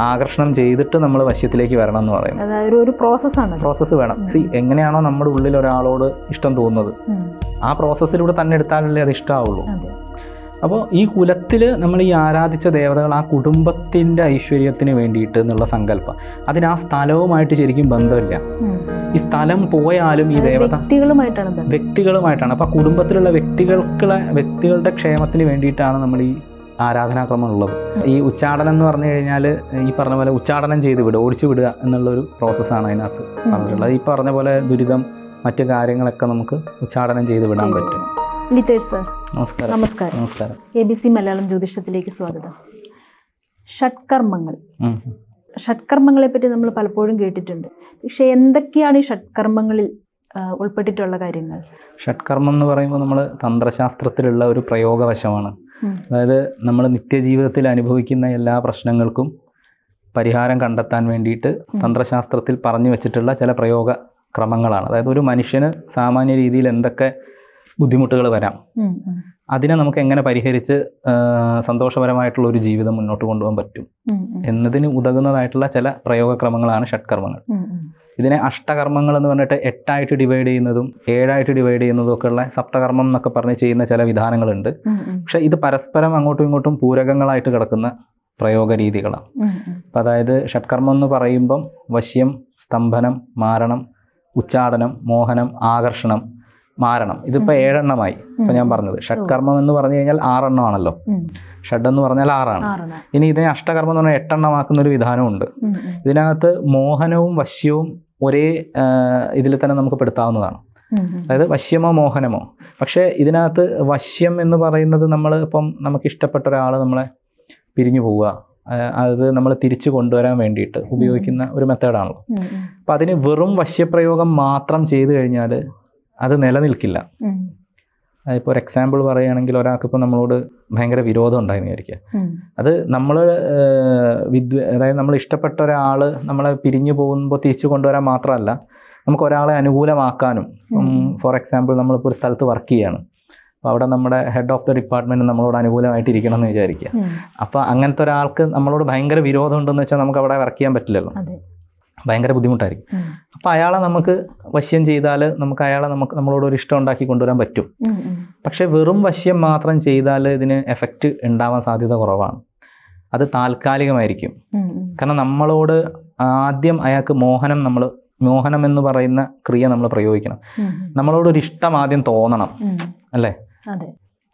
ആകർഷണം ചെയ്തിട്ട് നമ്മൾ വശ്യത്തിലേക്ക് വരണം എന്ന് പറയുന്നത്. അതായത് ഒരു- പ്രോസസ്സാണ് പ്രോസസ്സ് വേണം. സി എങ്ങനെയാണോ നമ്മുടെ ഉള്ളിൽ ഒരാളോട് ഇഷ്ടം തോന്നുന്നത്. ആ പ്രോസസ്സിലൂടെ തന്നെ എടുത്താലല്ലേ അത് ഇഷ്ടമാവുള്ളൂ അപ്പോൾ ഈ കുലത്തിൽ നമ്മൾ ഈ ആരാധിച്ച ദേവതകൾ ആ കുടുംബത്തിന്റെ ഐശ്വര്യത്തിന് വേണ്ടിയിട്ട് എന്നുള്ള സങ്കല്പം. അതിന് ആ സ്ഥലവുമായിട്ട് ശരിക്കും ബന്ധമില്ല. ഈ സ്ഥലം പോയാലും ഈ ദേവത വ്യക്തികളുമായിട്ടാണ് വ്യക്തികളുമായിട്ടാണ്. അപ്പോൾ കുടുംബത്തിലുള്ള വ്യക്തികൾക്കുള്ള വ്യക്തികളുടെ ക്ഷേമത്തിന് വേണ്ടിയിട്ടാണ് നമ്മൾ ഈ ആരാധനാക്രമം ഉള്ളത് ഈ ഉച്ചാടനം എന്ന് പറഞ്ഞു കഴിഞ്ഞാൽ ഈ പറഞ്ഞ പോലെ ഉച്ചാടനം ചെയ്ത് വിടുക ഓടിച്ചു വിടുക എന്നുള്ളൊരു പ്രോസസ്സാണ് അതിനകത്ത് പറഞ്ഞിട്ടുള്ളത്. ഈ പറഞ്ഞ പോലെ ദുരിതം മറ്റു കാര്യങ്ങളൊക്കെ നമുക്ക് ഉച്ചാടനം ചെയ്ത് വിടാൻ പറ്റും. നമസ്കാരം. നമസ്കാരം. നമസ്കാരം. എ ബി സി മലയാളം ജ്യോതിഷത്തിലേക്ക് സ്വാഗതം. ഷഡ്കർമ്മങ്ങൾ. ഷഡ്കർമ്മങ്ങളെ പറ്റി നമ്മൾ പലപ്പോഴും കേട്ടിട്ടുണ്ട്. പക്ഷെ എന്തൊക്കെയാണ് ഈ ഷഡ്കർമ്മങ്ങളിൽ ഉൾപ്പെട്ടിട്ടുള്ള കാര്യങ്ങൾ? ഷഡ്കർമ്മം എന്ന് പറയുമ്പോൾ നമ്മൾ തന്ത്രശാസ്ത്രത്തിലുള്ള ഒരു പ്രയോഗവശമാണ്. അതായത് നമ്മൾ നിത്യജീവിതത്തിൽ അനുഭവിക്കുന്ന എല്ലാ പ്രശ്നങ്ങൾക്കും പരിഹാരം കണ്ടെത്താൻ വേണ്ടിയിട്ട് തന്ത്രശാസ്ത്രത്തിൽ പറഞ്ഞു വെച്ചിട്ടുള്ള ചില പ്രയോഗ ക്രമങ്ങളാണ്. അതായത് ഒരു മനുഷ്യന് സാമാന്യ രീതിയിൽ എന്തൊക്കെ ബുദ്ധിമുട്ടുകൾ വരാം. അതിനെ നമുക്ക് എങ്ങനെ പരിഹരിച്ച് സന്തോഷപരമായിട്ടുള്ള ഒരു ജീവിതം മുന്നോട്ട് കൊണ്ടുപോകാൻ പറ്റും എന്നതിന് ഉതകുന്നതായിട്ടുള്ള ചില പ്രയോഗക്രമങ്ങളാണ് ഷഡ്കർമ്മങ്ങൾ. ഇതിനെ അഷ്ടകർമ്മങ്ങൾ എന്ന് പറഞ്ഞിട്ട് എട്ടായിട്ട് ഡിവൈഡ് ചെയ്യുന്നതും ഏഴായിട്ട് ഡിവൈഡ് ചെയ്യുന്നതും ഒക്കെ ഉള്ള സപ്തകർമ്മം എന്നൊക്കെ പറഞ്ഞ് ചെയ്യുന്ന ചില വിധാനങ്ങളുണ്ട്. പക്ഷേ ഇത് പരസ്പരം അങ്ങോട്ടും ഇങ്ങോട്ടും പൂരകങ്ങളായിട്ട് കിടക്കുന്ന പ്രയോഗ രീതികളാണ്. അപ്പം അതായത് ഷഡ്കർമ്മം എന്ന് പറയുമ്പം വശ്യം സ്തംഭനം മാരണം ഉച്ചാടനം മോഹനം ആകർഷണം മാരണം. ഇതിപ്പോൾ ഏഴെണ്ണമായി ഇപ്പം ഞാൻ പറഞ്ഞത്. ഷഡ്കർമ്മം എന്ന് പറഞ്ഞു കഴിഞ്ഞാൽ ആറെണ്ണമാണല്ലോ. ഷഡ് എന്ന് പറഞ്ഞാൽ ആറാണ്. ഇനി ഇതിനെ അഷ്ടകർമ്മം എന്ന് പറഞ്ഞാൽ എട്ടെണ്ണമാക്കുന്ന ഒരു വിധാനമുണ്ട് ഇതിനകത്ത് മോഹനവും വശ്യവും ഒരേ ഇതിൽ തന്നെ നമുക്ക് പെടുത്താവുന്നതാണ്. അതായത് വശ്യമോ മോഹനമോ. പക്ഷേ ഇതിനകത്ത് വശ്യം എന്ന് പറയുന്നത് നമ്മൾ ഇപ്പം നമുക്ക് ഇഷ്ടപ്പെട്ട ഒരാൾ നമ്മളെ പിരിഞ്ഞു പോവുക അത് നമ്മൾ തിരിച്ചു കൊണ്ടുവരാൻ വേണ്ടിയിട്ട് ഉപയോഗിക്കുന്ന ഒരു മെത്തേഡാണല്ലോ. അപ്പം അതിന് വെറും വശ്യപ്രയോഗം മാത്രം ചെയ്തു കഴിഞ്ഞാൽ അത് നിലനിൽക്കില്ല. ഇപ്പോൾ ഒരു എക്സാമ്പിൾ പറയുകയാണെങ്കിൽ ഒരാൾക്ക് ഇപ്പോൾ നമ്മളോട് ഭയങ്കര വിരോധം ഉണ്ടായിരുന്നു വിചാരിക്കുക. അത് നമ്മൾ വിദ്വ അതായത് നമ്മൾ ഇഷ്ടപ്പെട്ട ഒരാൾ നമ്മളെ പിരിഞ്ഞു പോകുമ്പോൾ തിരിച്ചു കൊണ്ടുവരാൻ മാത്രമല്ല നമുക്ക് ഒരാളെ അനുകൂലമാക്കാനും ഫോർ എക്സാമ്പിൾ നമ്മളിപ്പോൾ ഒരു സ്ഥലത്ത് വർക്ക് ചെയ്യാണ്. അപ്പോൾ അവിടെ നമ്മുടെ ഹെഡ് ഓഫ് ദ ഡിപ്പാർട്ട്മെന്റ് നമ്മളോട് അനുകൂലമായിട്ട് ഇരിക്കണം എന്ന് വിചാരിക്കുക അപ്പോൾ അങ്ങനത്തെ ഒരാൾക്ക് നമ്മളോട് ഭയങ്കര വിരോധം ഉണ്ടെന്ന് വെച്ചാൽ നമുക്ക് അവിടെ വർക്ക് ചെയ്യാൻ പറ്റില്ലല്ലോ. ഭയങ്കര ബുദ്ധിമുട്ടായിരിക്കും. അപ്പോൾ അയാളെ നമുക്ക് വശ്യം ചെയ്താൽ നമുക്ക് അയാളെ നമുക്ക് നമ്മളോട് ഒരു ഇഷ്ടം ഉണ്ടാക്കി കൊണ്ടുവരാൻ പറ്റും. പക്ഷേ വെറും വശ്യം മാത്രം ചെയ്താൽ ഇതിന് എഫക്റ്റ് ഉണ്ടാവാൻ സാധ്യത കുറവാണ്. അത് താൽക്കാലികമായിരിക്കും. കാരണം നമ്മളോട് ആദ്യം അയാൾക്ക് മോഹനം നമ്മൾ മോഹനം എന്ന് പറയുന്ന ക്രിയ നമ്മൾ പ്രയോഗിക്കണം. നമ്മളോടൊരു ഇഷ്ടം ആദ്യം തോന്നണം. അല്ലേ?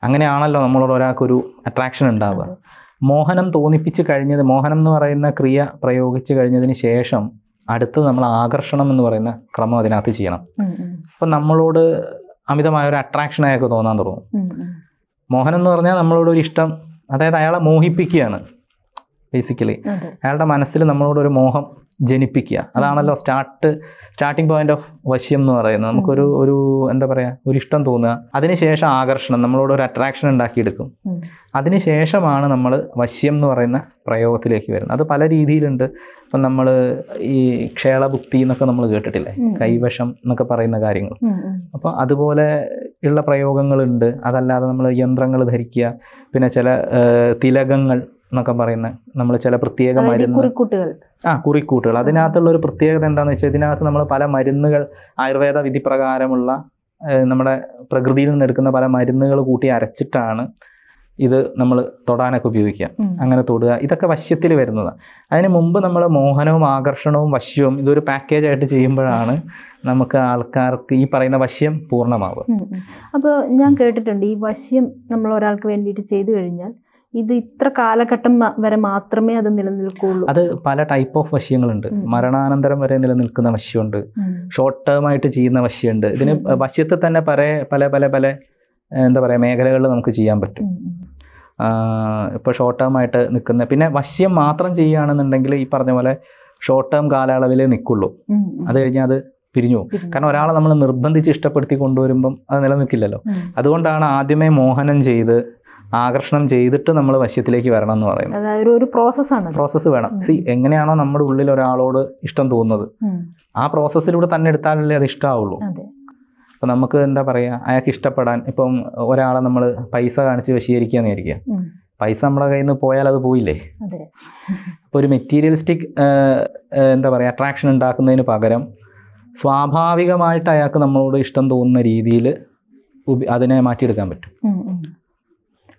അങ്ങനെയാണല്ലോ നമ്മളോട് ഒരാൾക്കൊരു അട്രാക്ഷൻ ഉണ്ടാവുക. മോഹനം തോന്നിപ്പിച്ച് കഴിഞ്ഞത് മോഹനം എന്ന് പറയുന്ന ക്രിയ പ്രയോഗിച്ച് കഴിഞ്ഞതിന് ശേഷം അടുത്തത് നമ്മൾ ആകർഷണം എന്ന് പറയുന്ന ക്രമം അതിനകത്ത് ചെയ്യണം. അപ്പം നമ്മളോട് അമിതമായ ഒരു അട്രാക്ഷൻ അയാൾക്ക് തോന്നാൻ തുടങ്ങും. മോഹനം എന്ന് പറഞ്ഞാൽ നമ്മളോട് ഒരു ഇഷ്ടം അതായത് അയാളെ മോഹിപ്പിക്കുകയാണ് ബേസിക്കലി അയാളുടെ മനസ്സിൽ നമ്മളോടൊരു മോഹം ജനിപ്പിക്കുക. അതാണല്ലോ സ്റ്റാർട്ട് സ്റ്റാർട്ടിംഗ് പോയിന്റ് ഓഫ് വശ്യം എന്ന് പറയുന്നത്. നമുക്കൊരു ഒരു എന്താ പറയുക ഒരു ഇഷ്ടം തോന്നുക. അതിനുശേഷം ആകർഷണം നമ്മളോട് ഒരു അട്രാക്ഷൻ ഉണ്ടാക്കിയെടുക്കും. അതിനുശേഷമാണ് നമ്മൾ വശ്യം എന്ന് പറയുന്ന പ്രയോഗത്തിലേക്ക് വരുന്നത്. അത് പല രീതിയിലുണ്ട്. ഇപ്പം നമ്മൾ ഈ ക്ഷേളഭുക്തി എന്നൊക്കെ നമ്മൾ കേട്ടിട്ടില്ലേ. കൈവശം എന്നൊക്കെ പറയുന്ന കാര്യങ്ങൾ. അപ്പോൾ അതുപോലെ ഉള്ള പ്രയോഗങ്ങളുണ്ട്. അതല്ലാതെ നമ്മൾ യന്ത്രങ്ങൾ ധരിക്കുക. പിന്നെ ചില തിലകങ്ങൾ എന്നൊക്കെ പറയുന്ന നമ്മൾ ചില പ്രത്യേക മരുന്ന് കുറിക്കൂട്ടുകൾ. ആ കുറിക്കൂട്ടുകൾ. അതിനകത്തുള്ള ഒരു പ്രത്യേകത എന്താണെന്ന് വെച്ചാൽ ഇതിനകത്ത് നമ്മൾ പല മരുന്നുകൾ ആയുർവേദ വിധി പ്രകാരമുള്ള നമ്മുടെ പ്രകൃതിയിൽ നിന്ന് എടുക്കുന്ന പല മരുന്നുകൾ കൂട്ടി അരച്ചിട്ടാണ് ഇത് നമ്മൾ തൊടാനൊക്കെ ഉപയോഗിക്കുക. അങ്ങനെ തൊടുക. ഇതൊക്കെ വശ്യത്തിൽ വരുന്നതാണ് അതിന് മുമ്പ് നമ്മൾ മോഹനവും ആകർഷണവും വശ്യവും ഇതൊരു പാക്കേജ് ആയിട്ട് ചെയ്യുമ്പോഴാണ് നമുക്ക് ആൾക്കാർക്ക് ഈ പറയുന്ന വശ്യം പൂർണമാവുക. അപ്പോൾ ഞാൻ കേട്ടിട്ടുണ്ട് ഈ വശ്യം നമ്മൾ ഒരാൾക്ക് വേണ്ടിയിട്ട് ചെയ്തു കഴിഞ്ഞാൽ ഇത് ഇത്ര കാലഘട്ടം വരെ മാത്രമേ അത് നിലനിൽക്കുള്ളൂ. അത് പല ടൈപ്പ് ഓഫ് വശ്യങ്ങളുണ്ട്. മരണാനന്തരം വരെ നിലനിൽക്കുന്ന വശ്യമുണ്ട് ഷോർട്ട് ടേം ആയിട്ട് ചെയ്യുന്ന വശ്യമുണ്ട് ഇതിന് വശ്യത്തെ തന്നെ പല പല പല പല എന്താ പറയുക മേഖലകളിൽ നമുക്ക് ചെയ്യാൻ പറ്റും. ഇപ്പോൾ ഷോർട്ട് ടേം ആയിട്ട് നിൽക്കുന്ന പിന്നെ വശ്യം മാത്രം ചെയ്യുകയാണെന്നുണ്ടെങ്കിൽ ഈ പറഞ്ഞ പോലെ ഷോർട്ട് ടേം കാലയളവിലേ നിൽക്കുള്ളൂ. അത് കഴിഞ്ഞാൽ അത് പിരിഞ്ഞു പോകും. കാരണം ഒരാളെ നമ്മൾ നിർബന്ധിച്ച് ഇഷ്ടപ്പെടുത്തി കൊണ്ടുവരുമ്പം അത് നിലനിൽക്കില്ലല്ലോ. അതുകൊണ്ടാണ് ആദ്യമേ മോഹനം ചെയ്ത് ആകർഷണം ചെയ്തിട്ട് നമ്മൾ വശ്യത്തിലേക്ക് വരണം എന്ന് പറയുന്നത് ഒരു- പ്രോസസ്സാണ് പ്രോസസ്സ് വേണം. സി എങ്ങനെയാണോ നമ്മുടെ ഉള്ളിൽ ഒരാളോട് ഇഷ്ടം തോന്നുന്നത്. ആ പ്രോസസ്സിലൂടെ തന്നെ എടുത്താലല്ലേ അത് ഇഷ്ടമാവുള്ളൂ അപ്പം നമുക്ക് എന്താ പറയുക അയാൾക്ക് ഇഷ്ടപ്പെടാൻ ഇപ്പം ഒരാളെ നമ്മൾ പൈസ കാണിച്ച് വശീകരിക്കുകയെന്ന് വിചാരിക്കുക. പൈസ നമ്മുടെ കയ്യിൽ നിന്ന് പോയാൽ അത് പോയില്ലേ? അതെ. ഇപ്പോൾ ഒരു മെറ്റീരിയലിസ്റ്റിക് എന്താ പറയുക അട്രാക്ഷൻ ഉണ്ടാക്കുന്നതിന് പകരം സ്വാഭാവികമായിട്ട് അയാൾക്ക് നമ്മളോട് ഇഷ്ടം തോന്നുന്ന രീതിയിൽ അതിനെ മാറ്റിയെടുക്കാൻ പറ്റും.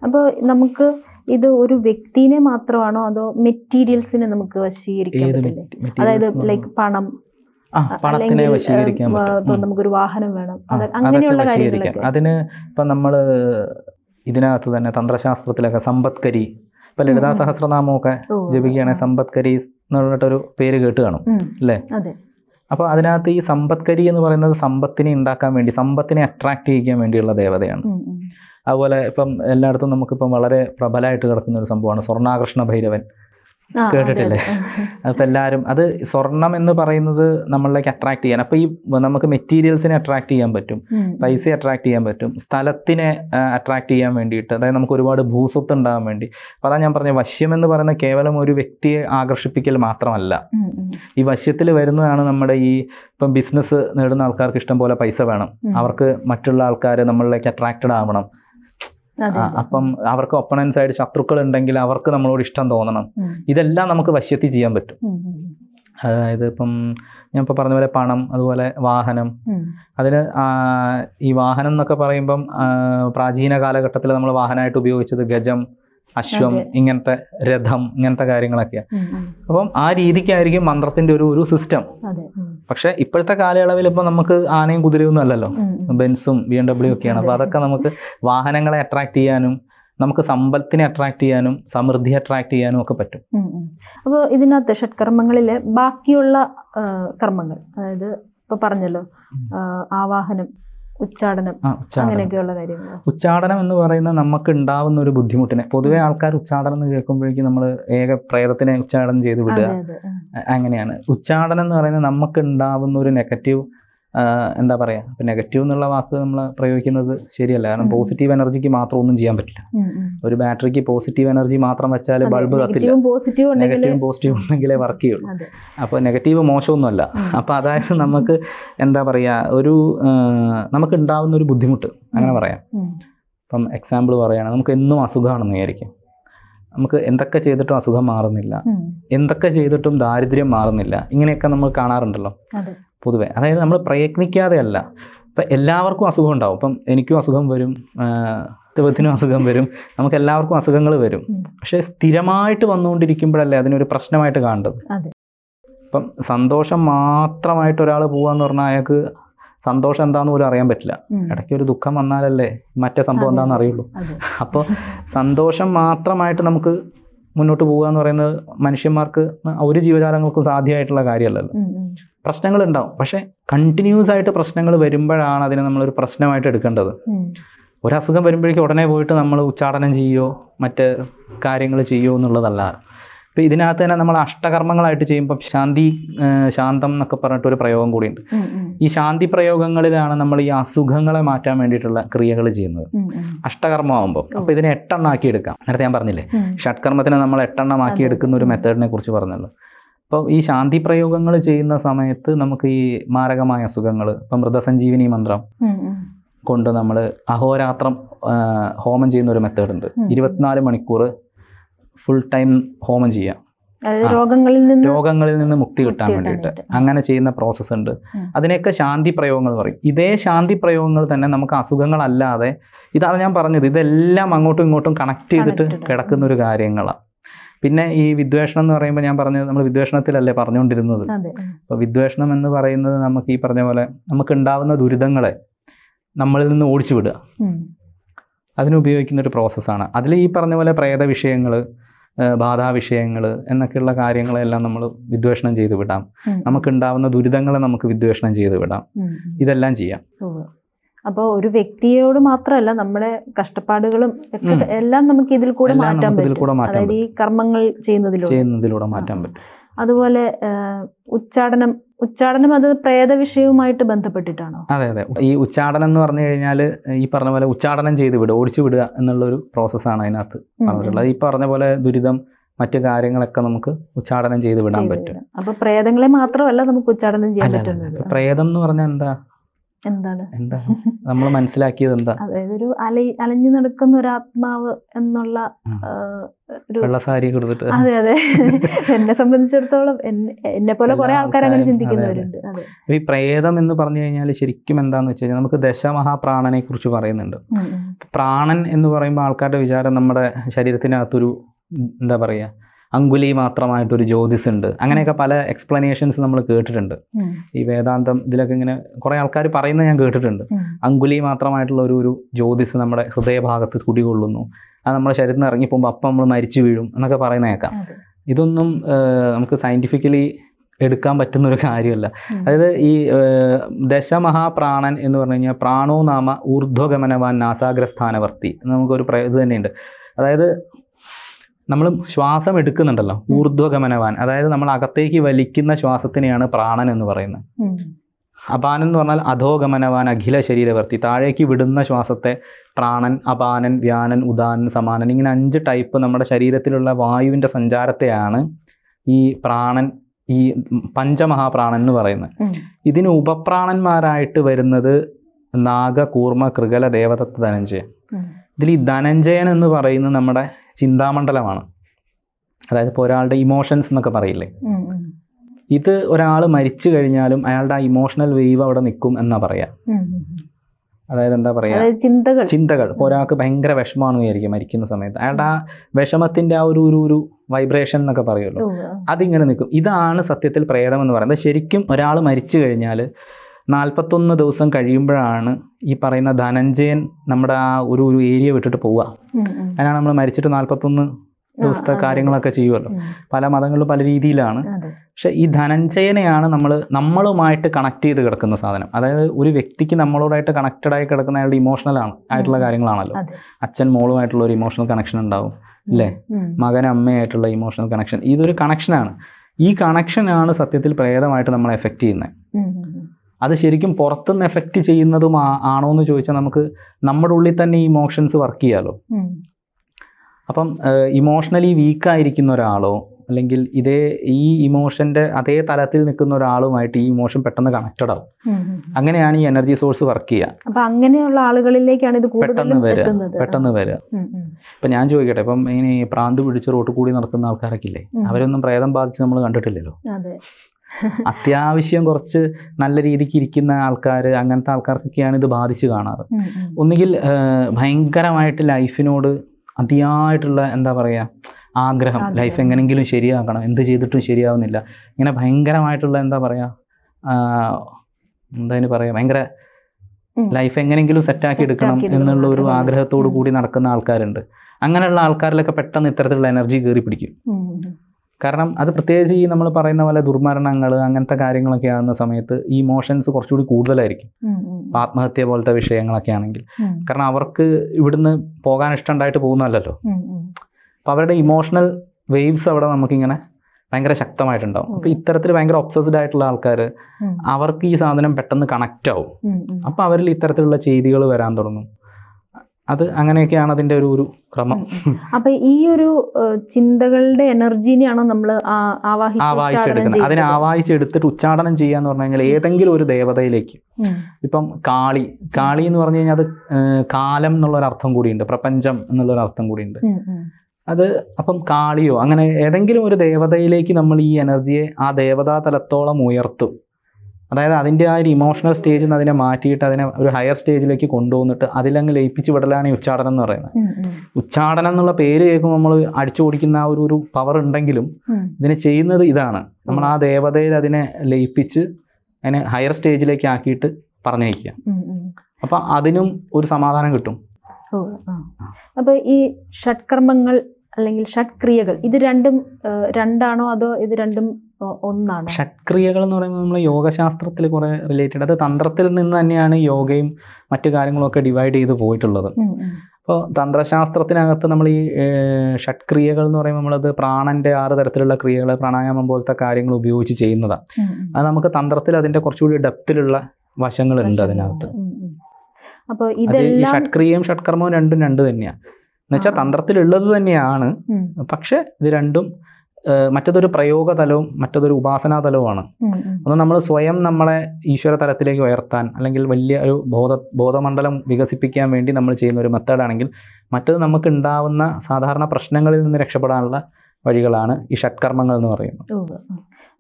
അപ്പോൾ നമുക്ക് ഇത് ഒരു വ്യക്തിനെ മാത്രമാണോ അതോ മെറ്റീരിയൽസിനെ നമുക്ക് വശീകരിക്കാൻ പറ്റില്ലേ? അതായത് ലൈക്ക് പണം. പണത്തിനെ വശീകരിക്കാൻ നമുക്കൊരു വാഹനം വേണം. അങ്ങനെയുള്ള കാര്യങ്ങളൊക്കെ. അതിന് ഇപ്പം നമ്മൾ ഇതിനകത്ത് തന്നെ തന്ത്രശാസ്ത്രത്തിലൊക്കെ സമ്പത്കരി ഇപ്പൊ ലളിതാ. സഹസ്രനാമമൊക്കെ ജപിക്കുകയാണെങ്കിൽ സമ്പത്കരി എന്ന് പറഞ്ഞിട്ടൊരു പേര് കേട്ട് കാണും അല്ലേ? അപ്പോൾ അതിനകത്ത് ഈ സമ്പത്കരി എന്ന് പറയുന്നത് സമ്പത്തിനെ ഉണ്ടാക്കാൻ വേണ്ടി സമ്പത്തിനെ അട്രാക്ട് ചെയ്യിക്കാൻ വേണ്ടിയുള്ള ദേവതയാണ്. അതുപോലെ ഇപ്പം എല്ലായിടത്തും നമുക്കിപ്പം വളരെ പ്രബലമായിട്ട് കിടക്കുന്ന ഒരു സംഭവമാണ് സ്വർണാകൃഷ്ണ ഭൈരവൻ. കേട്ടിട്ടില്ലേ? അപ്പം എല്ലാവരും അത് സ്വർണം എന്ന് പറയുന്നത് നമ്മളിലേക്ക് അട്രാക്ട് ചെയ്യാൻ അപ്പം ഈ നമുക്ക് മെറ്റീരിയൽസിനെ അട്രാക്ട് ചെയ്യാൻ പറ്റും പൈസ പൈസയെ അട്രാക്ട് ചെയ്യാൻ പറ്റും സ്ഥലത്തിനെ അട്രാക്ട് ചെയ്യാൻ വേണ്ടിയിട്ട് അതായത് നമുക്ക് ഒരുപാട് ഭൂസ്വത്ത് ഉണ്ടാകാൻ വേണ്ടി. അപ്പം അതാ ഞാൻ പറഞ്ഞ വശ്യം എന്ന് പറയുന്ന കേവലം ഒരു വ്യക്തിയെ ആകർഷിപ്പിക്കൽ മാത്രമല്ല. ഈ വശ്യത്തിൽ വരുന്നതാണ് നമ്മുടെ ഈ ഇപ്പം ബിസിനസ് നേടുന്ന ആൾക്കാർക്ക് ഇഷ്ടം പോലെ പൈസ വേണം. അവർക്ക് മറ്റുള്ള ആൾക്കാർ നമ്മളിലേക്ക് അട്രാക്റ്റഡ് ആവണം. അപ്പം അവർക്ക് ഒപ്പണൻസ് ആയിട്ട് ശത്രുക്കൾ ഉണ്ടെങ്കിൽ അവർക്ക് നമ്മളോട് ഇഷ്ടം തോന്നണം. ഇതെല്ലാം നമുക്ക് വശ്യത്തി ചെയ്യാൻ പറ്റും. അതായത് ഇപ്പം ഞാൻ ഇപ്പോൾ പറഞ്ഞ പോലെ പണം അതുപോലെ വാഹനം. അതിന് ഈ വാഹനം എന്നൊക്കെ പറയുമ്പം പ്രാചീന കാലഘട്ടത്തിൽ നമ്മൾ വാഹനമായിട്ട് ഉപയോഗിച്ചത് ഗജം അശ്വം ഇങ്ങനത്തെ രഥം ഇങ്ങനത്തെ കാര്യങ്ങളൊക്കെയാണ്. അപ്പം ആ രീതിക്കായിരിക്കും മന്ത്രത്തിന്റെ ഒരു ഒരു സിസ്റ്റം പക്ഷേ ഇപ്പോഴത്തെ കാലയളവിൽ ഇപ്പോൾ നമുക്ക് ആനയും കുതിരയൊന്നും അല്ലല്ലോ. ബെൻസും ബി എം ഡബ്ല്യു ഒക്കെയാണ് അപ്പോൾ അതൊക്കെ നമുക്ക് വാഹനങ്ങളെ അട്രാക്ട് ചെയ്യാനും നമുക്ക് സമ്പത്തിനെ അട്രാക്ട് ചെയ്യാനും സമൃദ്ധി അട്രാക്ട് ചെയ്യാനും ഒക്കെ പറ്റും. അപ്പോൾ ഇതിനകത്ത് ഷഡ്കർമ്മങ്ങളിൽ ബാക്കിയുള്ള കർമ്മങ്ങൾ അതായത് ഇപ്പൊ പറഞ്ഞല്ലോ ആവാഹനം ഉച്ചാടനം അങ്ങനെയൊക്കെയുള്ള കാര്യങ്ങൾ ഉച്ചാടനം എന്ന് പറയുന്ന നമുക്ക് ഉണ്ടാവുന്ന ഒരു ബുദ്ധിമുട്ടിനെ പൊതുവെ ആൾക്കാർ ഉച്ചാടനം എന്ന് കേൾക്കുമ്പോഴേക്കും നമ്മൾ ഏക പ്രേതത്തിനെ ഉച്ചാടനം ചെയ്ത് വിടുക അങ്ങനെയാണ്. ഉച്ചാടനം എന്ന് പറയുന്നത് നമുക്ക് ഉണ്ടാവുന്ന ഒരു നെഗറ്റീവ് എന്താ പറയുക ഇപ്പം നെഗറ്റീവ് എന്നുള്ള വാക്ക് നമ്മൾ പ്രയോഗിക്കുന്നത് ശരിയല്ല. കാരണം പോസിറ്റീവ് എനർജിക്ക് മാത്രം ഒന്നും ചെയ്യാൻ പറ്റില്ല. ഒരു ബാറ്ററിക്ക് പോസിറ്റീവ് എനർജി മാത്രം വെച്ചാൽ ബൾബ് കത്തില്ല. നെഗറ്റീവും പോസിറ്റീവ് ഉണ്ടെങ്കിലേ വർക്ക് ചെയ്യുള്ളൂ. അപ്പോൾ നെഗറ്റീവ് മോശമൊന്നുമല്ല. അപ്പോൾ അതായത് നമുക്ക് എന്താ പറയുക ഒരു നമുക്ക് ഉണ്ടാവുന്ന ഒരു ബുദ്ധിമുട്ട്. അങ്ങനെ പറയാം. ഇപ്പം എക്സാമ്പിൾ പറയുകയാണെങ്കിൽ നമുക്ക് എന്നും അസുഖമാണെന്ന് വിചാരിക്കും. നമുക്ക് എന്തൊക്കെ ചെയ്തിട്ടും അസുഖം മാറുന്നില്ല. എന്തൊക്കെ ചെയ്തിട്ടും ദാരിദ്ര്യം മാറുന്നില്ല. ഇങ്ങനെയൊക്കെ നമ്മൾ കാണാറുണ്ടല്ലോ. പൊതുവെ. അതായത് നമ്മൾ പ്രയത്നിക്കാതെ അല്ല ഇപ്പം എല്ലാവർക്കും അസുഖം ഉണ്ടാവും. ഇപ്പം എനിക്കും അസുഖം വരും ത്തിനും അസുഖം വരും. നമുക്ക് എല്ലാവർക്കും അസുഖങ്ങൾ വരും. പക്ഷേ സ്ഥിരമായിട്ട് വന്നുകൊണ്ടിരിക്കുമ്പോഴല്ലേ അതിനൊരു പ്രശ്നമായിട്ട് കാണേണ്ടത് ഇപ്പം സന്തോഷം മാത്രമായിട്ട് ഒരാൾ പോവാന്ന് പറഞ്ഞാൽ അയാൾക്ക് സന്തോഷം എന്താന്ന് പോലും അറിയാൻ പറ്റില്ല. ഇടയ്ക്ക് ഒരു ദുഃഖം വന്നാലല്ലേ മറ്റേ സംഭവം എന്താണെന്ന് അറിയുള്ളൂ. അപ്പോൾ സന്തോഷം മാത്രമായിട്ട് നമുക്ക് മുന്നോട്ട് പോകുക എന്ന് പറയുന്നത് മനുഷ്യന്മാർക്ക് ഒരു ജീവജാലങ്ങൾക്കും സാധ്യമായിട്ടുള്ള കാര്യമല്ലല്ലോ. പ്രശ്നങ്ങൾ ഉണ്ടാവും പക്ഷേ കണ്ടിന്യൂസ് ആയിട്ട് പ്രശ്നങ്ങൾ വരുമ്പോഴാണ് അതിനെ നമ്മളൊരു പ്രശ്നമായിട്ട് എടുക്കേണ്ടത്. ഒരു അസുഖം വരുമ്പോഴേക്കും ഉടനെ പോയിട്ട് നമ്മൾ ഉച്ചാടനം ചെയ്യുമോ മറ്റ് കാര്യങ്ങൾ ചെയ്യുമോ എന്നുള്ളതല്ല. ഇപ്പം ഇതിനകത്ത് തന്നെ നമ്മൾ അഷ്ടകർമ്മങ്ങളായിട്ട് ചെയ്യുമ്പോൾ ശാന്തി ശാന്തം എന്നൊക്കെ പറഞ്ഞിട്ട് ഒരു പ്രയോഗം കൂടിയുണ്ട്. ഈ ശാന്തി പ്രയോഗങ്ങളിലാണ് നമ്മൾ ഈ അസുഖങ്ങളെ മാറ്റാൻ വേണ്ടിയിട്ടുള്ള ക്രിയകൾ ചെയ്യുന്നത്. അഷ്ടകർമ്മമാകുമ്പോൾ അപ്പോൾ ഇതിനെ എട്ടെണ്ണാക്കി എടുക്കാം. നേരത്തെ ഞാൻ പറഞ്ഞില്ലേ. ഷഡ്കർമ്മത്തിനെ നമ്മൾ എട്ടെണ്ണമാക്കി. എടുക്കുന്ന ഒരു മെത്തേഡിനെ കുറിച്ച് പറഞ്ഞല്ലോ. അപ്പോൾ ഈ ശാന്തി പ്രയോഗങ്ങൾ ചെയ്യുന്ന സമയത്ത് നമുക്ക് ഈ മാരകമായ അസുഖങ്ങൾ ഇപ്പം മൃതസഞ്ജീവിനി മന്ത്രം. കൊണ്ട് നമ്മൾ അഹോരാത്രം ഹോമം ചെയ്യുന്ന ഒരു മെത്തേഡ് ഉണ്ട്. ഇരുപത്തിനാല് മണിക്കൂർ ഫുൾ ടൈം ഹോമം ചെയ്യാം. രോഗങ്ങളിൽ നിന്ന് രോഗങ്ങളിൽ നിന്ന് മുക്തി കിട്ടാൻ വേണ്ടിയിട്ട് അങ്ങനെ ചെയ്യുന്ന പ്രോസസ്സ് ഉണ്ട്. അതിനെയൊക്കെ ശാന്തി പ്രയോഗങ്ങൾ പറയും ഇതേ ശാന്തി പ്രയോഗങ്ങൾ തന്നെ നമുക്ക് അസുഖങ്ങളല്ലാതെ ഇതാണ് ഞാൻ പറഞ്ഞത് ഇതെല്ലാം അങ്ങോട്ടും ഇങ്ങോട്ടും കണക്ട് ചെയ്തിട്ട് കിടക്കുന്ന ഒരു കാര്യങ്ങളാണ് പിന്നെ ഈ വിദ്വേഷണം എന്ന് പറയുമ്പോൾ ഞാൻ പറഞ്ഞത് നമ്മൾ വിദ്വേഷണത്തിലല്ലേ പറഞ്ഞുകൊണ്ടിരുന്നത്? അപ്പോൾ വിദ്വേഷണം എന്ന് പറയുന്നത് നമുക്ക് ഈ പറഞ്ഞ പോലെ നമുക്ക് ഉണ്ടാവുന്ന ദുരിതങ്ങളെ നമ്മളിൽ നിന്ന് ഓടിച്ചു വിടുക. അതിനുപയോഗിക്കുന്ന ഒരു പ്രോസസ്സാണ് അതിൽ ഈ പറഞ്ഞ പോലെ പ്രേത വിഷയങ്ങൾ ബാധാ വിഷയങ്ങൾ എന്നൊക്കെയുള്ള കാര്യങ്ങളെല്ലാം നമ്മൾ വിദ്വേഷണം ചെയ്ത് വിടാം. നമുക്ക് നമുക്കുണ്ടാവുന്ന ദുരിതങ്ങളെ നമുക്ക് വിദ്വേഷണം ചെയ്ത് വിടാം. ഇതെല്ലാം ചെയ്യാം. ഉവ്വ്. അപ്പൊ ഒരു വ്യക്തിയോട് മാത്രമല്ല നമ്മുടെ കഷ്ടപ്പാടുകളും ഒക്കെ എല്ലാം നമുക്ക് ഇതിൽ കൂടെ മാറ്റാൻ പറ്റും. അതായത് ഈ കർമ്മങ്ങൾ ചെയ്യുന്നതിലൂടെ. മാറ്റാൻ പറ്റും. അതുപോലെ ഉച്ചാടനം. ഉച്ചാടനം അത് പ്രേത വിഷയവുമായിട്ട് ബന്ധപ്പെട്ടിട്ടാണോ? അതെ അതെ. ഈ ഉച്ചാടനം എന്ന് പറഞ്ഞു കഴിഞ്ഞാൽ ഈ പറഞ്ഞ പോലെ ഉച്ചാടനം ചെയ്ത് വിടുക ഓടിച്ചു വിടുക എന്നുള്ള ഒരു പ്രോസസ്സാണ് അതിനകത്ത് പറഞ്ഞിട്ടുള്ളത്. ഈ പറഞ്ഞ പോലെ ദുരിതം മറ്റു കാര്യങ്ങളൊക്കെ നമുക്ക് ഉച്ചാടനം ചെയ്ത് വിടാൻ പറ്റും. അപ്പൊ പ്രേതങ്ങളെ മാത്രമല്ല നമുക്ക് ഉച്ചാടനം ചെയ്യാൻ പറ്റും പ്രേതം എന്ന് പറഞ്ഞാൽ എന്താ? എന്താണ്? എന്താണ് നമ്മൾ മനസ്സിലാക്കിയത് എന്താ? അതായത് ഒരു അല അലഞ്ഞു നടക്കുന്ന ഒരു ആത്മാവ് എന്നുള്ള വെള്ളസാരി കൊടുത്തിട്ട്. അതെ അതെ. എന്നെ സംബന്ധിച്ചിടത്തോളം എന്നെ പോലെ കുറെ ആൾക്കാർ അങ്ങനെ ചിന്തിക്കുന്നവരുണ്ട്. ഈ പ്രേതം എന്ന് പറഞ്ഞു കഴിഞ്ഞാൽ ശരിക്കും എന്താന്ന് വെച്ച് കഴിഞ്ഞാൽ നമുക്ക് ദശമഹാപ്രാണനെ കുറിച്ച് പറയുന്നുണ്ട്. പ്രാണൻ എന്ന് പറയുമ്പോൾ ആൾക്കാരുടെ വിചാരം നമ്മുടെ ശരീരത്തിനകത്തൊരു എന്താ പറയുക അങ്കുലി മാത്രമായിട്ടൊരു ജ്യോതിസ് ഉണ്ട് അങ്ങനെയൊക്കെ പല എക്സ്പ്ലനേഷൻസ് നമ്മൾ കേട്ടിട്ടുണ്ട്. ഈ വേദാന്തം ഇതിലൊക്കെ ഇങ്ങനെ കുറേ ആൾക്കാർ പറയുന്നത് ഞാൻ കേട്ടിട്ടുണ്ട്. അങ്കുലി മാത്രമായിട്ടുള്ള ഒരു ഒരു ജ്യോതിസ് നമ്മുടെ ഹൃദയഭാഗത്ത് കുടികൊള്ളുന്നു. അത് നമ്മുടെ ശരീരത്തിൽ നിന്ന് ഇറങ്ങിപ്പോകുമ്പോൾ അപ്പം നമ്മൾ മരിച്ചു വീഴും എന്നൊക്കെ പറയുന്ന കേൾക്കാം ഇതൊന്നും നമുക്ക് സയന്റിഫിക്കലി എടുക്കാൻ പറ്റുന്ന ഒരു കാര്യമല്ല അതായത് ഈ ദശമഹാപ്രാണൻ എന്ന് പറഞ്ഞു കഴിഞ്ഞാൽ പ്രാണോ നാമ ഊർധ്വഗമനവാൻ നാസാഗ്രസ്ഥാനവർത്തി എന്ന് നമുക്കൊരു ഇത് തന്നെയുണ്ട്. അതായത് നമ്മൾ ശ്വാസം എടുക്കുന്നുണ്ടല്ലോ ഊർധ്വഗമനവാൻ. അതായത് നമ്മൾ അകത്തേക്ക് വലിക്കുന്ന ശ്വാസത്തിനെയാണ് പ്രാണൻ എന്ന് പറയുന്നത്. അപാനൻ എന്ന് പറഞ്ഞാൽ അധോഗമനവാൻ അഖില ശരീരവർത്തി. താഴേക്ക് വിടുന്ന ശ്വാസത്തെ പ്രാണൻ അപാനൻ വ്യാനൻ ഉദാനൻ സമാനൻ ഇങ്ങനെ അഞ്ച് ടൈപ്പ് നമ്മുടെ ശരീരത്തിലുള്ള വായുവിന്റെ സഞ്ചാരത്തെയാണ് ഈ പ്രാണൻ ഈ പഞ്ചമഹാപ്രാണൻ എന്ന് പറയുന്നത്. ഇതിന് ഉപപ്രാണന്മാരായിട്ട് വരുന്നത് നാഗ കൂർമ്മ കൃകല ദേവതത്വ ധനഞ്ജയൻ. ഇതിൽ ഈ ധനഞ്ജയൻ എന്ന് പറയുന്നത് നമ്മുടെ ചിന്താമണ്ഡലമാണ്. അതായത് ഇപ്പോൾ ഒരാളുടെ ഇമോഷൻസ് എന്നൊക്കെ പറയില്ലേ. ഇത് ഒരാൾ മരിച്ചു കഴിഞ്ഞാലും അയാളുടെ ആ ഇമോഷണൽ വേവ് അവിടെ നിൽക്കും എന്നാ പറയാ. അതായത് എന്താ പറയാ? ചിന്തകൾ. ചിന്തകൾ. ഇപ്പോൾ ഒരാൾക്ക് ഭയങ്കര വിഷമമാണ് വിചാരിക്കും മരിക്കുന്ന സമയത്ത്. അയാളുടെ ആ വിഷമത്തിന്റെ ആ ഒരു ഒരു ഒരു വൈബ്രേഷൻ എന്നൊക്കെ പറയുമല്ലോ. അതിങ്ങനെ നിൽക്കും. ഇതാണ് സത്യത്തിൽ പ്രേതം എന്ന് പറയുന്നത്. ശരിക്കും ഒരാൾ മരിച്ചു കഴിഞ്ഞാൽ നാൽപ്പത്തൊന്ന് ദിവസം കഴിയുമ്പോഴാണ് ഈ പറയുന്ന ധനഞ്ജയൻ നമ്മുടെ ആ ഒരു ഒരു ഏരിയ വിട്ടിട്ട് പോവുക. അതിനാണ് നമ്മൾ മരിച്ചിട്ട് നാൽപ്പത്തൊന്ന് ദിവസത്തെ. കാര്യങ്ങളൊക്കെ ചെയ്യുമല്ലോ. പല മതങ്ങളിലും പല രീതിയിലാണ്. പക്ഷെ ഈ ധനഞ്ജയനെയാണ് നമ്മൾ നമ്മളുമായിട്ട് കണക്ട് ചെയ്ത് കിടക്കുന്ന സാധനം. അതായത് ഒരു വ്യക്തിക്ക് നമ്മളോടായിട്ട് കണക്റ്റഡ് ആയി കിടക്കുന്ന അയാളുടെ ഇമോഷണൽ ആണ് ആയിട്ടുള്ള കാര്യങ്ങളാണല്ലോ. അച്ഛൻ മോളുമായിട്ടുള്ള ഒരു ഇമോഷണൽ കണക്ഷൻ ഉണ്ടാവും അല്ലേ. മകൻ അമ്മയായിട്ടുള്ള ഇമോഷണൽ കണക്ഷൻ ഇതൊരു കണക്ഷനാണ് ഈ കണക്ഷനാണ് സത്യത്തിൽ പ്രേതമായിട്ട് നമ്മളെ എഫക്റ്റ് ചെയ്യുന്നത്. അത് ശരിക്കും പുറത്തുനിന്ന് എഫക്റ്റ് ചെയ്യുന്നതും ആണോ എന്ന് ചോദിച്ചാൽ നമുക്ക് നമ്മുടെ ഉള്ളിൽ തന്നെ ഈ ഇമോഷൻസ് വർക്ക് ചെയ്യാലോ? അപ്പം ഇമോഷണലി വീക്കായിരിക്കുന്ന ഒരാളോ അല്ലെങ്കിൽ ഇതേ ഈ ഇമോഷന്റെ അതേ തലത്തിൽ നിൽക്കുന്ന ഒരാളുമായിട്ട് ഈ ഇമോഷൻ പെട്ടെന്ന് കണക്റ്റഡ് ആവും. അങ്ങനെയാണ് ഈ എനർജി സോഴ്സ് വർക്ക് ചെയ്യുക. അപ്പൊ അങ്ങനെയുള്ള ആളുകളിലേക്കാണ് ഇത് പെട്ടെന്ന് വരിക. പെട്ടെന്ന് വരിക. ഇപ്പം ഞാൻ ചോദിക്കട്ടെ ഇപ്പം ഇനി പ്രാന്ത് പിടിച്ച് റോട്ട് കൂടി നടക്കുന്ന ആൾക്കാരൊക്കെ ഇല്ലേ? അവരൊന്നും പ്രേതം ബാധിച്ച് നമ്മൾ കണ്ടിട്ടില്ലല്ലോ. അത്യാവശ്യം കുറച്ച് നല്ല രീതിക്ക് ഇരിക്കുന്ന ആൾക്കാർ അങ്ങനത്തെ ആൾക്കാർക്കൊക്കെയാണ് ഇത് ബാധിച്ച് കാണാറ്. ഒന്നുകിൽ ഭയങ്കരമായിട്ട് ലൈഫിനോട് അതിയായിട്ടുള്ള എന്താ പറയുക ആഗ്രഹം. ലൈഫ് എങ്ങനെങ്കിലും ശരിയാക്കണം. എന്ത് ചെയ്തിട്ടും ശരിയാവുന്നില്ല. ഇങ്ങനെ ഭയങ്കരമായിട്ടുള്ള എന്താ പറയുക എന്താ പറയാം പറയുക ഭയങ്കര ലൈഫ് എങ്ങനെങ്കിലും സെറ്റാക്കി എടുക്കണം എന്നുള്ള ഒരു ആഗ്രഹം. ആഗ്രഹത്തോടു കൂടി നടക്കുന്ന ആൾക്കാരുണ്ട്. അങ്ങനെയുള്ള ആൾക്കാരിലൊക്കെ പെട്ടെന്ന് ഇത്തരത്തിലുള്ള എനർജി കയറി പിടിക്കും. കാരണം അത് പ്രത്യേകിച്ച് ഈ നമ്മൾ പറയുന്ന പോലെ ദുർമരണങ്ങൾ അങ്ങനത്തെ കാര്യങ്ങളൊക്കെ ആകുന്ന സമയത്ത് ഈ ഇമോഷൻസ് കുറച്ചുകൂടി കൂടുതലായിരിക്കും. ആത്മഹത്യ പോലത്തെ വിഷയങ്ങളൊക്കെ ആണെങ്കിൽ. കാരണം അവർക്ക് ഇവിടുന്ന് പോകാൻ ഇഷ്ടമുണ്ടായിട്ട് പോകുന്നതല്ലല്ലോ. അപ്പോൾ അവരുടെ ഇമോഷണൽ വേവ്സ് അവിടെ നമുക്കിങ്ങനെ ഭയങ്കര ശക്തമായിട്ടുണ്ടാവും. അപ്പോൾ ഇത്തരത്തിൽ ഭയങ്കര ഒബ്സസ്ഡ് ആയിട്ടുള്ള ആൾക്കാർ അവർക്ക് ഈ സാധനം പെട്ടെന്ന് കണക്റ്റ് ആവും. അപ്പോൾ അവരിൽ ഇത്തരത്തിലുള്ള ചെയ്തികൾ വരാൻ തുടങ്ങും. അത് അങ്ങനെയൊക്കെയാണ് അതിന്റെ ഒരു ഒരു ക്രമം. അപ്പൊ ഈ ഒരു ചിന്തകളുടെ എനർജീനെയാണോ നമ്മൾ ആവാഹിച്ചെടുക്കുന്നത്. അതിനെ ആവാഹിച്ചെടുത്തിട്ട് ഉച്ചാടനം ചെയ്യുക എന്ന് പറഞ്ഞു കഴിഞ്ഞാൽ ഏതെങ്കിലും ഒരു ദേവതയിലേക്ക്. ഇപ്പം കാളി കാളി എന്ന് പറഞ്ഞു കഴിഞ്ഞാൽ അത് കാലം എന്നുള്ള ഒരു അർത്ഥം കൂടിയുണ്ട് പ്രപഞ്ചം എന്നുള്ള ഒരു അർത്ഥം കൂടിയുണ്ട്. അത് അപ്പം കാളിയോ അങ്ങനെ ഏതെങ്കിലും ഒരു ദേവതയിലേക്ക് നമ്മൾ ഈ എനർജിയെ ആ ദേവതാ തലത്തോളം ഉയർത്തും. അതായത് അതിന്റെ ആ ഒരു ഇമോഷണൽ സ്റ്റേജിൽ നിന്ന് അതിനെ മാറ്റിയിട്ട് അതിനെ ഒരു ഹയർ സ്റ്റേജിലേക്ക് കൊണ്ടുവന്നിട്ട് അതിലങ്ങ് ലയിപ്പിച്ച് വിടലാണ് ഈ ഉച്ചാടനം എന്ന് പറയുന്നത്. ഉച്ചാടനം എന്നുള്ള പേര് കേൾക്കുമ്പോൾ നമ്മൾ അടിച്ചു ഓടിക്കുന്ന ആ ഒരു ഒരു പവർ ഉണ്ടെങ്കിലും ഇതിനെ ചെയ്യുന്നത് ഇതാണ്. നമ്മൾ ആ ദേവതയിൽ അതിനെ ലയിപ്പിച്ച് അതിനെ ഹയർ സ്റ്റേജിലേക്ക് ആക്കിയിട്ട് പറഞ്ഞയക്കുക. അപ്പം അതിനും ഒരു സമാധാനം കിട്ടും. അപ്പോൾ ഈ ഷഡ്കർമ്മങ്ങൾ അല്ലെങ്കിൽ ഷഡ്ക്രിയകൾ ഇത് രണ്ടും രണ്ടാണോ അതോ ഇത് രണ്ടും ഒന്നാണോ. ഷഡ്ക്രിയകൾ എന്ന് പറയുമ്പോൾ നമ്മൾ യോഗശാസ്ത്രത്തിൽ കുറെ റിലേറ്റഡ് അത് തന്ത്രത്തിൽ നിന്ന് തന്നെയാണ് യോഗയും മറ്റു കാര്യങ്ങളൊക്കെ ഡിവൈഡ് ചെയ്ത് പോയിട്ടുള്ളത്. അപ്പോൾ തന്ത്രശാസ്ത്രത്തിനകത്ത് നമ്മൾ ഈ ഷഡ്ക്രിയകൾ എന്ന് പറയുമ്പോൾ നമ്മളത് പ്രാണന്റെ ആറ് തരത്തിലുള്ള ക്രിയകൾ പ്രാണായാമം പോലത്തെ കാര്യങ്ങൾ ഉപയോഗിച്ച് ചെയ്യുന്നതാണ്. അത് നമുക്ക് തന്ത്രത്തിൽ അതിന്റെ കുറച്ചുകൂടി ഡെപ്തിലുള്ള വശങ്ങളുണ്ട് അതിനകത്ത്. അപ്പോൾ ഇതെല്ലാം ഷഡ്ക്രിയയും ഷഡ്കർമ്മവും രണ്ടും രണ്ട് തന്നെയാണ് എന്നുവെച്ചാൽ. തന്ത്രത്തിലുള്ളത് തന്നെയാണ്. പക്ഷെ ഇത് രണ്ടും മറ്റതൊരു പ്രയോഗ തലവും മറ്റതൊരു ഉപാസനാ തലവുമാണ്. ഒന്ന് നമ്മൾ സ്വയം നമ്മളെ ഈശ്വര തലത്തിലേക്ക് ഉയർത്താൻ അല്ലെങ്കിൽ വലിയ ഒരു ബോധ ബോധമണ്ഡലം വികസിപ്പിക്കാൻ വേണ്ടി നമ്മൾ ചെയ്യുന്ന ഒരു മെത്തേഡാണെങ്കിൽ മറ്റത് നമുക്ക് ഉണ്ടാവുന്ന സാധാരണ പ്രശ്നങ്ങളിൽ നിന്ന് രക്ഷപ്പെടാനുള്ള വഴികളാണ് ഈ ഷഡ്കർമ്മങ്ങൾ എന്ന് പറയുന്നത്.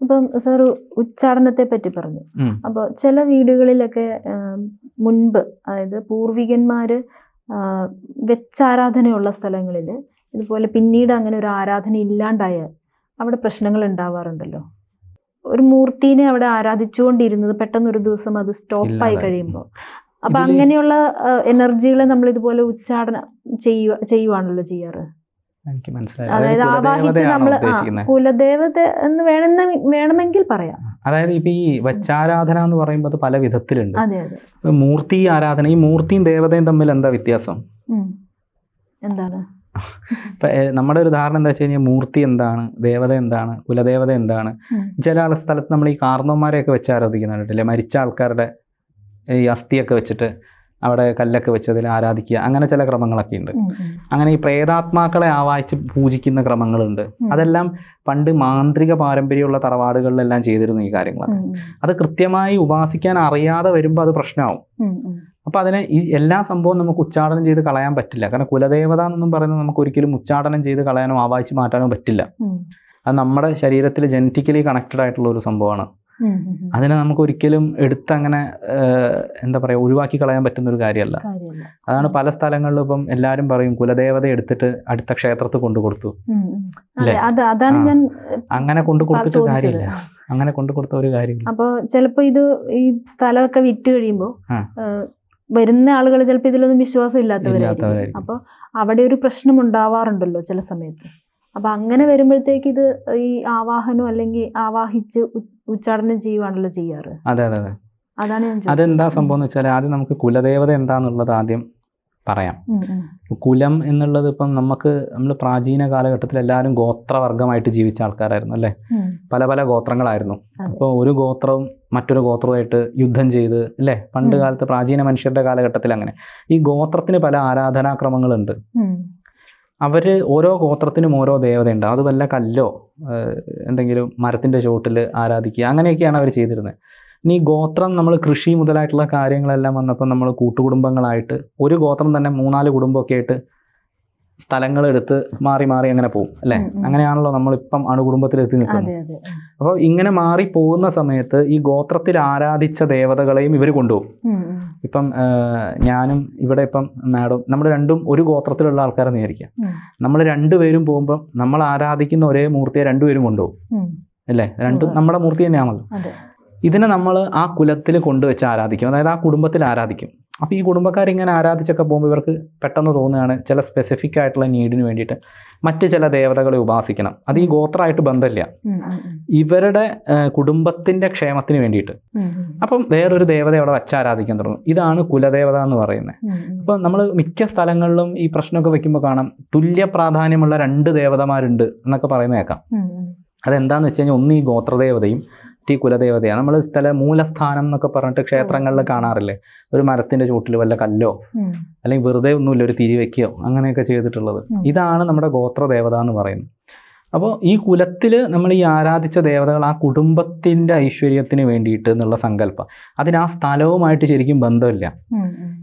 ഇപ്പം സാർ ഉച്ചാടനത്തെ പറ്റി പറഞ്ഞു. അപ്പോൾ ചില വീടുകളിലൊക്കെ മുൻപ് അതായത് പൂർവികന്മാര് വെച്ചാരാധനയുള്ള സ്ഥലങ്ങളിൽ ഇതുപോലെ പിന്നീട് അങ്ങനെ ഒരു ആരാധന ഇല്ലാണ്ടായാൽ അവിടെ പ്രശ്നങ്ങൾ ഉണ്ടാവാറുണ്ടല്ലോ. ഒരു മൂർത്തിനെ അവിടെ ആരാധിച്ചുകൊണ്ടിരുന്നത് പെട്ടെന്ന് ഒരു ദിവസം അത് സ്റ്റോപ്പായി. കഴിയുമ്പോൾ. അപ്പൊ അങ്ങനെയുള്ള എനർജികളെ നമ്മൾ ഇതുപോലെ ഉച്ചാടനം ചെയ്യുക ചെയ്യുവാണല്ലോ ചെയ്യാറ്. അതായത് ആവാഹിച്ച് നമ്മൾ കുലദേവത എന്ന് വേണമെന്ന് വേണമെങ്കിൽ പറയാം. അതായത് ഇപ്പൊ ഈ വച്ചാരാധന എന്ന് പറയുമ്പോൾ അത് പല വിധത്തിലുണ്ട്. മൂർത്തി ആരാധന ഈ മൂർത്തിയും ദേവതയും തമ്മിൽ എന്താ വ്യത്യാസം? എന്താണ്? ഇപ്പൊ നമ്മുടെ ഒരു ധാരണ എന്താ വെച്ച് കഴിഞ്ഞാൽ മൂർത്തി എന്താണ് ദേവത എന്താണ് കുലദേവത എന്താണ്. ചില ആൾ സ്ഥലത്ത് നമ്മൾ ഈ കാർന്നവന്മാരെയൊക്കെ വെച്ച് ആരാധിക്കുന്നുണ്ടല്ലേ മരിച്ച ആൾക്കാരുടെ ഈ അസ്ഥിയൊക്കെ വെച്ചിട്ട് അവിടെ കല്ലൊക്കെ വെച്ച് അതിൽ ആരാധിക്കുക അങ്ങനെ ചില ക്രമങ്ങളൊക്കെ ഉണ്ട്. അങ്ങനെ ഈ പ്രേതാത്മാക്കളെ ആവാഹിച്ച് പൂജിക്കുന്ന ക്രമങ്ങളുണ്ട്. അതെല്ലാം പണ്ട് മാന്ത്രിക പാരമ്പര്യമുള്ള തറവാടുകളിലെല്ലാം ചെയ്തിരുന്നു ഈ കാര്യങ്ങളൊക്കെ. അത് കൃത്യമായി ഉപാസിക്കാൻ അറിയാതെ വരുമ്പോൾ അത് പ്രശ്നമാവും. അപ്പോൾ അതിനെ ഈ എല്ലാ സംഭവവും നമുക്ക് ഉച്ചാടനം ചെയ്ത് കളയാൻ പറ്റില്ല. കാരണം കുലദേവത എന്നൊന്നും പറയുന്നത് നമുക്ക് ഒരിക്കലും ഉച്ചാടനം ചെയ്ത് കളയാനോ ആവാഹിച്ച് മാറ്റാനോ പറ്റില്ല. അത് നമ്മുടെ ശരീരത്തിൽ ജനറ്റിക്കലി കണക്റ്റഡ് ആയിട്ടുള്ള ഒരു സംഭവമാണ്. അതിനെ നമുക്ക് ഒരിക്കലും എടുത്ത് അങ്ങനെ എന്താ പറയുക ഒഴിവാക്കി കളയാൻ പറ്റുന്ന ഒരു കാര്യമല്ല. അതാണ് പല സ്ഥലങ്ങളിലും ഇപ്പം എല്ലാവരും പറയും കുലദേവത എടുത്തിട്ട് അടുത്ത ക്ഷേത്രത്തിൽ കൊണ്ടു കൊടുത്തു. അങ്ങനെ കൊണ്ടു കൊടുത്തിട്ട്. കാര്യമില്ല. അങ്ങനെ കൊണ്ടു കൊടുത്ത ഒരു കാര്യമില്ല. അപ്പൊ ചിലപ്പോ ഇത് ഈ സ്ഥലമൊക്കെ വിറ്റ് കഴിയുമ്പോ ആ. ഏഹ്, വരുന്ന ആളുകൾ ചിലപ്പോൾ ഇതിലൊന്നും വിശ്വാസം ഇല്ലാത്തവരായിരിക്കും ഇല്ലാത്തവരായിരിക്കും. അപ്പൊ അവിടെ ഒരു പ്രശ്നം ഉണ്ടാവാറുണ്ടല്ലോ ചില സമയത്ത് അപ്പൊ അങ്ങനെ വരുമ്പോഴത്തേക്ക് ഇത് ഈ ആവാഹനം അല്ലെങ്കിൽ ആവാഹിച്ച് ഉച്ചാടനം ചെയ്യുവാണല്ലോ ചെയ്യാറ് അതെ അതെ അതെ അതാണ് ഞാൻ. അതെന്താ സംഭവം എന്ന് വെച്ചാൽ ആദ്യം നമുക്ക് കുലദേവത എന്താന്നുള്ളത് ആദ്യം പറയാം. കുലം എന്നുള്ളത് ഇപ്പം നമുക്ക് നമ്മൾ പ്രാചീന കാലഘട്ടത്തിൽ എല്ലാവരും ഗോത്രവർഗമായിട്ട് ജീവിച്ച ആൾക്കാരായിരുന്നു അല്ലേ? പല പല ഗോത്രങ്ങളായിരുന്നു. അപ്പോൾ ഒരു ഗോത്രവും മറ്റൊരു ഗോത്രവുമായിട്ട് യുദ്ധം ചെയ്ത് അല്ലേ? പണ്ട്. കാലത്ത് പ്രാചീന മനുഷ്യരുടെ കാലഘട്ടത്തിൽ അങ്ങനെ. ഈ ഗോത്രത്തിന് പല ആരാധനാക്രമങ്ങളുണ്ട്. അവർ അവർ ഓരോ ഗോത്രത്തിനും ഓരോ ദേവതയുണ്ട്. അത് വല്ല കല്ലോ എന്തെങ്കിലും മരത്തിന്റെ ചുവട്ടിൽ ആരാധിക്കുക അങ്ങനെയൊക്കെയാണ് അവർ ചെയ്തിരുന്നത്. ഇനി ഗോത്രം നമ്മൾ കൃഷി മുതലായിട്ടുള്ള കാര്യങ്ങളെല്ലാം വന്നപ്പോൾ നമ്മൾ കൂട്ടുകുടുംബങ്ങളായിട്ട് ഒരു ഗോത്രം തന്നെ മൂന്നാൽ കുടുംബമൊക്കെ ആയിട്ട് സ്ഥലങ്ങളെടുത്ത് മാറി മാറി അങ്ങനെ പോകും അല്ലേ. അങ്ങനെയാണല്ലോ നമ്മളിപ്പം അണുകുടുംബത്തിലെത്തി നിൽക്കുന്നത്. അപ്പോൾ ഇങ്ങനെ മാറി പോകുന്ന സമയത്ത് ഈ ഗോത്രത്തിൽ ആരാധിച്ച ദേവതകളെയും ഇവർ കൊണ്ടുപോകും. ഇപ്പം ഞാനും ഇവിടെ ഇപ്പം മാഡം നമ്മൾ രണ്ടും ഒരു ഗോത്രത്തിലുള്ള ആൾക്കാരെന്ന് വിചാരിക്കാം ഉം, നമ്മൾ രണ്ടുപേരും പോകുമ്പോൾ നമ്മൾ ആരാധിക്കുന്ന ഒരേ മൂർത്തിയെ രണ്ടുപേരും കൊണ്ടുപോകും. അല്ലേ? രണ്ടും നമ്മുടെ മൂർത്തി തന്നെയാണല്ലോ. ഇതിനെ നമ്മൾ ആ കുലത്തിൽ കൊണ്ടുവച്ച് ആരാധിക്കും. അതായത് ആ കുടുംബത്തിൽ ആരാധിക്കും. അപ്പോൾ ഈ കുടുംബക്കാരിങ്ങനെ ആരാധിച്ചൊക്കെ പോകുമ്പോൾ ഇവർക്ക് പെട്ടെന്ന് തോന്നുകയാണ് ചില സ്പെസിഫിക് ആയിട്ടുള്ള നീഡിന് വേണ്ടിയിട്ട് മറ്റ് ചില ദേവതകളെ ഉപാസിക്കണം. അത് ഈ ഗോത്രമായിട്ട് ബന്ധമില്ല. ഇവരുടെ കുടുംബത്തിന്റെ കുടുംബത്തിന്റെ ക്ഷേമത്തിന് വേണ്ടിയിട്ട്. അപ്പം വേറൊരു ദേവത അവിടെ വച്ച് ആരാധിക്കാൻ തുടങ്ങും. ഇതാണ് കുലദേവത എന്ന് പറയുന്നത്. ഉം. നമ്മൾ മിക്ക സ്ഥലങ്ങളിലും ഈ പ്രശ്നമൊക്കെ വെക്കുമ്പോൾ കാണാം തുല്യ പ്രാധാന്യമുള്ള രണ്ട് ദേവതമാരുണ്ട് എന്നൊക്കെ പറയുന്നത് കേൾക്കാം. അതെന്താന്ന് വെച്ച് കഴിഞ്ഞാൽ ഒന്ന് ഈ ഗോത്രദേവതയും ഈ കുലദേവതയാണ്. നമ്മൾ സ്ഥല മൂലസ്ഥാനം എന്നൊക്കെ പറഞ്ഞിട്ട് ക്ഷേത്രങ്ങളിൽ കാണാറില്ലേ? ഒരു മരത്തിന്റെ ചൂട്ടിൽ വല്ല കല്ലോ അല്ലെങ്കിൽ വെറുതെ ഒന്നുമില്ല ഒരു തിരി വെക്കുകയോ അങ്ങനെയൊക്കെ ചെയ്തിട്ടുള്ളത്. ഇതാണ് നമ്മുടെ ഗോത്രദേവത എന്ന് പറയുന്നത്. അപ്പോൾ ഈ കുലത്തിൽ നമ്മൾ ഈ ആരാധിച്ച ദേവതകൾ ആ കുടുംബത്തിന്റെ ഐശ്വര്യത്തിന് വേണ്ടിയിട്ട് എന്നുള്ള സങ്കല്പം. അതിന് ആ സ്ഥലവുമായിട്ട് ശരിക്കും ബന്ധമില്ല.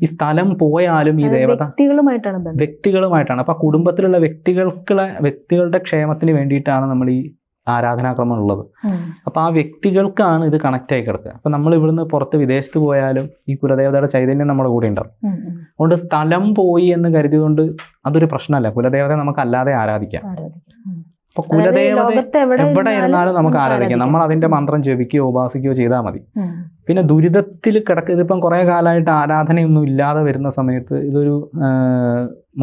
ഈ സ്ഥലം പോയാലും ഈ ദേവത വ്യക്തികളുമായിട്ടാണ് വ്യക്തികളുമായിട്ടാണ്. അപ്പോൾ ആ കുടുംബത്തിലുള്ള വ്യക്തികൾക്കുള്ള വ്യക്തികളുടെ ക്ഷേമത്തിന് വേണ്ടിയിട്ടാണ് നമ്മൾ ഈ ആരാധനാക്രമം ഉള്ളത് ഉം, അപ്പോൾ ആ വ്യക്തികൾക്കാണ് ഇത് കണക്ട് ആയി കിടക്കുക. അപ്പോൾ നമ്മൾ ഇവിടുന്ന് പുറത്ത് വിദേശത്ത് പോയാലും ഈ കുലദേവതയുടെ ചൈതന്യം നമ്മുടെ കൂടെ ഉണ്ടാവും. അതുകൊണ്ട് സ്ഥലം പോയി എന്ന് കരുതിയതുകൊണ്ട് അതൊരു പ്രശ്നമല്ല. കുലദേവതയെ നമുക്ക് അല്ലാതെ ആരാധിക്കാം. അപ്പൊ കുലദേവത എവിടെ ഇരുന്നാലും നമുക്ക് ആരാധിക്കാം. നമ്മൾ അതിന്റെ മന്ത്രം ജപിക്കുകയോ ഉപാസിക്കുകയോ ചെയ്താൽ മതി. പിന്നെ ദുരിതത്തിൽ കിടക്ക ഇതിപ്പം കുറേ കാലമായിട്ട് ആരാധനയൊന്നും ഇല്ലാതെ വരുന്ന സമയത്ത് ഇതൊരു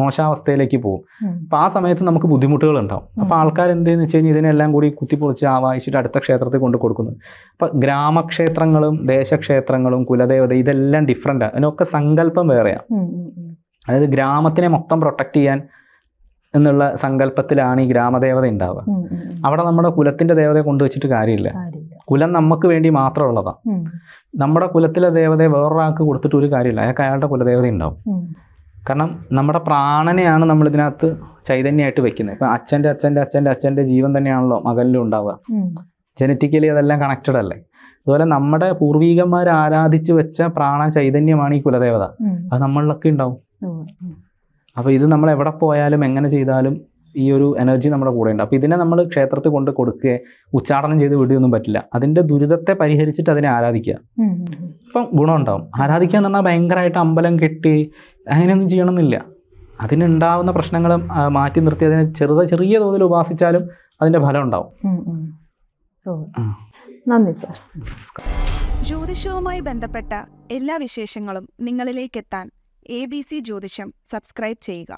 മോശാവസ്ഥയിലേക്ക് പോകും. അപ്പം അപ്പോൾ ആ സമയത്ത് നമുക്ക് ബുദ്ധിമുട്ടുകൾ ഉണ്ടാവും അപ്പോൾ ആൾക്കാർ എന്ത് ചെയ്യുന്നു വെച്ച് കഴിഞ്ഞാൽ ഇതിനെല്ലാം കൂടി കുത്തിപ്പൊളിച്ച് ആവാഹിച്ചിട്ട് അടുത്ത ക്ഷേത്രത്തിൽ കൊണ്ട് കൊടുക്കുന്നു. അപ്പോൾ ഗ്രാമക്ഷേത്രങ്ങളും ദേശക്ഷേത്രങ്ങളും കുലദേവത ഇതെല്ലാം ഡിഫറെന്റാണ് അതിനൊക്കെ സങ്കല്പം വേറെയാണ്. അതായത് ഗ്രാമത്തിനെ മൊത്തം പ്രൊട്ടക്റ്റ് ചെയ്യാൻ എന്നുള്ള സങ്കല്പത്തിലാണ് ഈ ഗ്രാമദേവത ഉണ്ടാവുക. അവിടെ നമ്മുടെ കുലത്തിന്റെ ദേവതയെ കൊണ്ടുവച്ചിട്ട് കാര്യമില്ല. കുലം നമുക്ക് വേണ്ടി മാത്രമുള്ളതാണ് നമ്മുടെ കുലത്തിലെ ദേവതയെ വേറൊരാൾക്ക് കൊടുത്തിട്ട് ഒരു കാര്യമില്ല. അയാൾക്ക് അയാളുടെ കുലദേവത ഉണ്ടാവും. കാരണം നമ്മുടെ പ്രാണനെയാണ് നമ്മൾ ഇതിനകത്ത് ചൈതന്യമായിട്ട് വെക്കുന്നത്. ഇപ്പം അച്ഛന്റെ അച്ഛന്റെ അച്ഛന്റെ അച്ഛന്റെ ജീവൻ തന്നെയാണല്ലോ മകനിലും ഉണ്ടാവുക. ജനറ്റിക്കലി അതെല്ലാം കണക്റ്റഡ് അല്ലേ? അതുപോലെ നമ്മുടെ പൂർവികന്മാർ ആരാധിച്ചു വെച്ച പ്രാണ ചൈതന്യമാണ് ഈ കുലദേവത. അത് നമ്മളിലൊക്കെ ഉണ്ടാവും. അപ്പോൾ ഇത് നമ്മൾ എവിടെ പോയാലും എങ്ങനെ ചെയ്താലും ഈ ഒരു എനർജി നമ്മുടെ കൂടെ ഉണ്ട് അപ്പോൾ ഇതിനെ നമ്മൾ ക്ഷേത്രത്തിൽ കൊണ്ട് കൊടുക്കുക ഉച്ചാടനം ചെയ്ത് വിടുകയൊന്നും പറ്റില്ല. അതിന്റെ ദുരിതത്തെ പരിഹരിച്ചിട്ട് അതിനെ ആരാധിക്കുക. ഇപ്പം ഗുണം ഉണ്ടാവും ഗുണമുണ്ടാവും. ആരാധിക്കുക എന്ന് പറഞ്ഞാൽ ഭയങ്കരമായിട്ട് അമ്പലം കെട്ടി അങ്ങനെയൊന്നും ചെയ്യണമെന്നില്ല. അതിനുണ്ടാവുന്ന പ്രശ്നങ്ങൾ മാറ്റി നിർത്തി അതിനെ ചെറുത ചെറിയ തോതിൽ ഉപാസിച്ചാലും അതിന്റെ ഫലം ഉണ്ടാവും. നന്ദി സർ. ജ്യോതിഷവുമായി ബന്ധപ്പെട്ട എല്ലാ വിശേഷങ്ങളും നിങ്ങളിലേക്ക് എത്താൻ എ ബി സി ജ്യോതിഷം സബ്സ്ക്രൈബ് ചെയ്യുക.